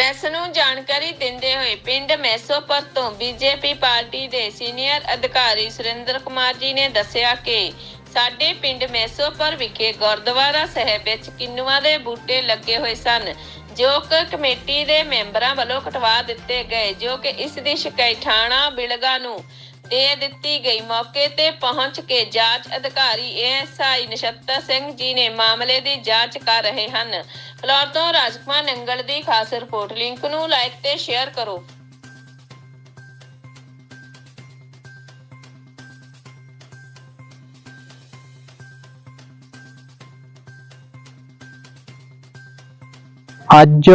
Press ਨੂੰ ਜਾਣਕਾਰੀ ਦਿੰਦੇ ਹੋਏ ਪਿੰਡ ਮੈਸੋਪਰ ਤੋਂ ਬੀਜੇਪੀ ਪਾਰਟੀ ਦੇ ਸੀਨੀਅਰ ਅਧਿਕਾਰੀ ਸੁਰਿੰਦਰ ਕੁਮਾਰ ਜੀ ਨੇ ਦੱਸਿਆ ਕਿ ਸਾਡੇ ਪਿੰਡ ਮੈਸੋਪਰ ਵਿਖੇ ਗੁਰਦੁਆਰਾ ਸਾਹਿਬ ਵਿੱਚ ਕਿੰਨੂਆਂ ਦੇ ਬੂਟੇ ਲੱਗੇ ਹੋਏ ਸਨ, ਜੋ ਕਿ ਕਮੇਟੀ ਦੇ ਮੈਂਬਰਾਂ ਵੱਲੋਂ ਕਟਵਾ ਦਿੱਤੇ ਗਏ, ਜੋ ਕਿ ਇਸ ਦੀ ਸ਼ਿਕਾਇਤ ਥਾਣਾ ਬਿਲਗਾ ਨੂੰ ਦੇ ਦਿੱਤੀ ਗਈ ਮੌਕੇ ਤੇ ਪਹੁੰਚ ਕੇ ਜਾਂਚ ਅਧਿਕਾਰੀ ਐਸਆਈ ਨਛੱਤਰ ਸਿੰਘ ਜੀ ਨੇ ਮਾਮਲੇ ਦੀ ਜਾਂਚ ਕਰ ਰਹੇ ਹਨ। ਫਲੋਰ ਤੋਂ ਰਾਜਕੁਮਾਰ ਨੰਗਲ ਦੀ ਖਾਸ ਰਿਪੋਰਟ, ਲਿੰਕ ਨੂੰ ਲਾਈਕ ਤੇ ਸ਼ੇਅਰ ਕਰੋ। ਅੱਜ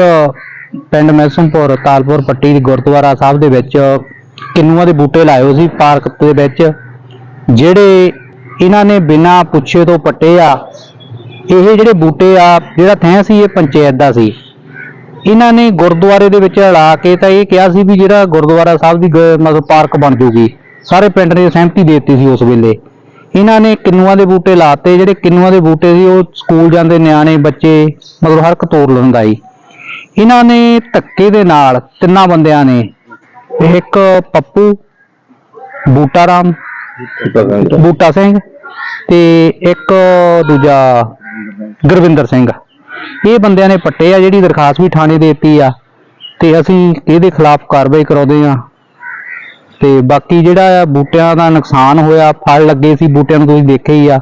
ਪਿੰਡ ਮੈਸਮਪੁਰ, ਤਾਲਪੁਰ ਪੱਟੀ ਗੁਰਦੁਆਰਾ ਸਾਹਿਬ ਦੇ ਵਿੱਚ ਕਿੰਨੂਆਂ ਦੇ ਬੂਟੇ ਲਾਏ ਸੀ ਪਾਰਕ ਦੇ ਵਿੱਚ, ਜਿਹੜੇ ਇਹਨਾਂ ਨੇ ਬਿਨਾਂ ਪੁੱਛੇ ਤੋਂ ਪੱਟੇ ਆ, ਇਹ ਜਿਹੜੇ ਬੂਟੇ ਆ, ਜਿਹੜਾ ਥੈਂ ਸੀ, ਇਹ ਪੰਚਾਇਤ ਦਾ ਸੀ। ਇਹਨਾਂ ਨੇ ਗੁਰਦੁਆਰੇ ਦੇ ਵਿੱਚ ਲਾ ਕੇ ਤਾਂ ਇਹ ਕਿਹਾ ਸੀ ਵੀ ਜਿਹੜਾ ਗੁਰਦੁਆਰਾ ਸਾਹਿਬ ਦੀ ਗ- ਮਤਲਬ ਪਾਰਕ ਬਣ ਜੂਗੀ। ਸਾਰੇ ਪਿੰਡ ਨੇ ਸਹਿਮਤੀ ਦੇ ਦਿੱਤੀ ਸੀ ਉਸ ਵੇਲੇ। ਇਹਨਾਂ ਨੇ ਕਿੰਨੂਆਂ ਦੇ ਬੂਟੇ ਲਾਤੇ, ਜਿਹੜੇ ਕਿੰਨੂਆਂ ਦੇ ਬੂਟੇ ਸੀ, ਉਹ ਸਕੂਲ ਜਾਂਦੇ ਨਿਆਣੇ, ਬੱਚੇ, ਮਤਲਬ ਹਰ ਇੱਕ ਤੋੜ ਲੈਂਦਾ ਸੀ ਇਹਨਾਂ ਨੇ ਧੱਕੇ ਦੇ ਨਾਲ ਤਿੰਨਾਂ ਬੰਦਿਆਂ ਨੇ ਇੱਕ ਪੱਪੂ ਬੂਟਾ ਰਾਮ ਬੂਟਾ ਸਿੰਘ ਤੇ ਇੱਕ ਦੂਜਾ ਗੁਰਵਿੰਦਰ ਸਿੰਘ। ਇਹ ਬੰਦਿਆਂ ਨੇ ਪੱਟੇ ਆ, ਜਿਹੜੀ ਦਰਖਾਸਤ ਵੀ ਥਾਣੇ ਦੇ ਦਿੱਤੀ ਆ, ਤੇ ਅਸੀਂ ਇਹਦੇ ਖਿਲਾਫ ਕਾਰਵਾਈ ਕਰਾਉਂਦੇ ਆ। ਤੇ ਬਾਕੀ ਜਿਹੜਾ ਆ ਬੂਟਿਆਂ ਦਾ ਨੁਕਸਾਨ ਹੋਇਆ, ਫਲ ਲੱਗੇ ਸੀ, ਬੂਟਿਆਂ ਨੂੰ ਤੁਸੀਂ ਦੇਖਿਆ ਹੀ ਆ।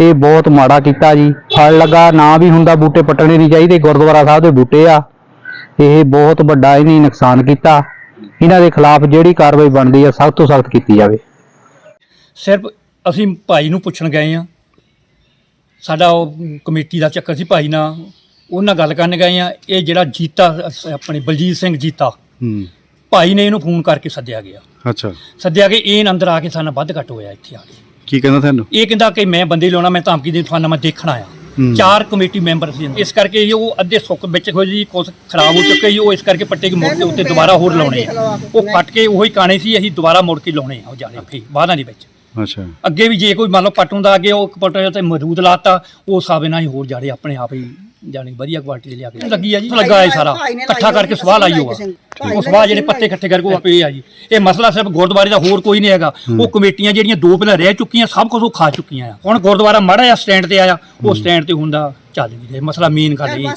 ਇਹ ਬਹੁਤ ਮਾੜਾ ਕੀਤਾ ਜੀ। ਫਲ ਲੱਗਾ, ਨਾ ਵੀ ਹੁੰਦਾ ਬੂਟੇ ਪੱਟਣੇ ਨਹੀਂ ਚਾਹੀਦੇ, ਗੁਰਦੁਆਰਾ ਸਾਹਿਬ ਦੇ ਬੂਟੇ ਆ। ਇਹ ਬਹੁਤ ਵੱਡਾ ਇਹਨੇ ਨੁਕਸਾਨ ਕੀਤਾ। ਇਹਨਾਂ ਦੇ ਖਿਲਾਫ ਜਿਹੜੀ ਕਾਰਵਾਈ ਬਣਦੀ ਆ ਸਖਤ ਤੋਂ ਸਖਤ ਕੀਤੀ ਜਾਵੇ। ਸਿਰਫ ਅਸੀਂ ਭਾਈ ਨੂੰ ਪੁੱਛਣ ਗਏ ਆ। ਸਾਡਾ ਉਹ ਕਮੇਟੀ ਦਾ ਚੱਕਰ ਸੀ ਭਾਈ ਨਾਲ। ਉਹਨਾਂ ਗੱਲ ਕਰਨ ਗਏ ਆ। ਇਹ ਜਿਹੜਾ ਜੀਤਾ ਆਪਣੇ ਬਲਜੀਤ ਸਿੰਘ ਜੀਤਾ ਹੂੰ। ਭਾਈ ਨੇ ਇਹਨੂੰ ਫੋਨ ਕਰਕੇ ਸੱਦਿਆ ਗਿਆ। ਅੱਛਾ। ਸੱਦਿਆ ਕਿ ਇਹ ਅੰਦਰ ਆ ਕੇ ਸਾਡਾ ਵੱਧ ਘੱਟ ਹੋਇਆ ਇੱਥੇ ਆ ਕੇ। ਕੀ ਕਹਿੰਦਾ ਤੁਹਾਨੂੰ? ਇਹ ਕਹਿੰਦਾ ਕਿ ਮੈਂ ਬੰਦੇ ਲਾਉਣਾ ਮੈਂ ਧਮਕੀ ਦੇ ਤੁਹਾਨੂੰ ਮੈਂ ਦੇਖਣ ਆਇਆ। ਹੂੰ। ਚਾਰ ਕਮੇਟੀ ਮੈਂਬਰ ਸੀ। ਇਸ ਕਰਕੇ ਇਹ ਉਹ ਅੱਧੇ ਸੁੱਕ ਵਿੱਚ ਹੋਏ ਜੀ ਕੁਛ ਖਰਾਬ ਹੋ ਚੁੱਕੇ ਜੀ ਉਹ ਇਸ ਕਰਕੇ ਪੱਟੇ ਕੇ ਮੁੜ ਕੇ ਉੱਤੇ ਦੁਬਾਰਾ ਹੋਰ ਲਾਉਣੇ ਆ। ਉਹ ਕੱਟ ਕੇ ਉਹੀ ਕਾਣੇ ਸੀ ਅਸੀਂ ਦੁਬਾਰਾ ਮੁੜ ਕੇ ਲਾਉਣੇ ਆ ਉਹ ਜਾਣੇ ਫੇ ਬਾਦਾਂ ਦੇ ਵਿੱਚ। ਅੱਛਾ। ਅੱਗੇ ਵੀ ਜੇ ਕੋਈ ਮੰਨ ਲਓ ਪੱਟੂ ਦਾ ਅੱਗੇ ਉਹ ਪੱਟੇ ਤੇ ਮਰੂਦ ਲਾਤਾ ਉਹ ਸਾਬੇ ਨਾਲ ਹੀ ਹੋਰ ਜਾੜੇ ਆਪਣੇ ਆਪ ਹੀ ਜਾਣੀ ਵਧੀਆ ਕੁਆਲਿਟੀ ਦੇ ਲਿਆ ਕੇ। ਲੱਗੀ ਆ ਜੀ। ਲੱਗਾ ਹੈ ਸਾਰਾ। ਇਕੱਠਾ ਕਰਕੇ ਸਵਾਹ ਲਾਈ ਹੋਗਾ ਉਹ ਸਵਾਹ ਜਿਹੜੇ ਪੱਤੇ ਇਕੱਠੇ ਕਰਕੇ ਉਹ ਪਏ ਆ ਜੀ। ਇਹ ਮਸਲਾ ਸਿਰਫ ਗੁਰਦੁਆਰੇ ਦਾ ਹੋਰ ਕੋਈ ਨਹੀਂ ਹੈਗਾ। ਉਹ ਕਮੇਟੀਆਂ ਜਿਹੜੀਆਂ ਦੋ ਪਹਿਲਾਂ ਰਹਿ ਚੁੱਕੀਆਂ ਸਭ ਕੁਝ ਉਹ ਖਾ ਚੁੱਕੀਆਂ ਆ। ਹੁਣ ਗੁਰਦੁਆਰਾ ਮਾੜਾ ਜਿਹਾ ਸਟੈਂਡ ਤੇ ਆਇਆ ਉਹ ਸਟੈਂਡ ਤੇ ਹੁੰਦਾ ਚੱਲ ਨਹੀਂ ਰਿਹਾ ਮਸਲਾ ਮੇਨ ਗੱਲ ਇਹ।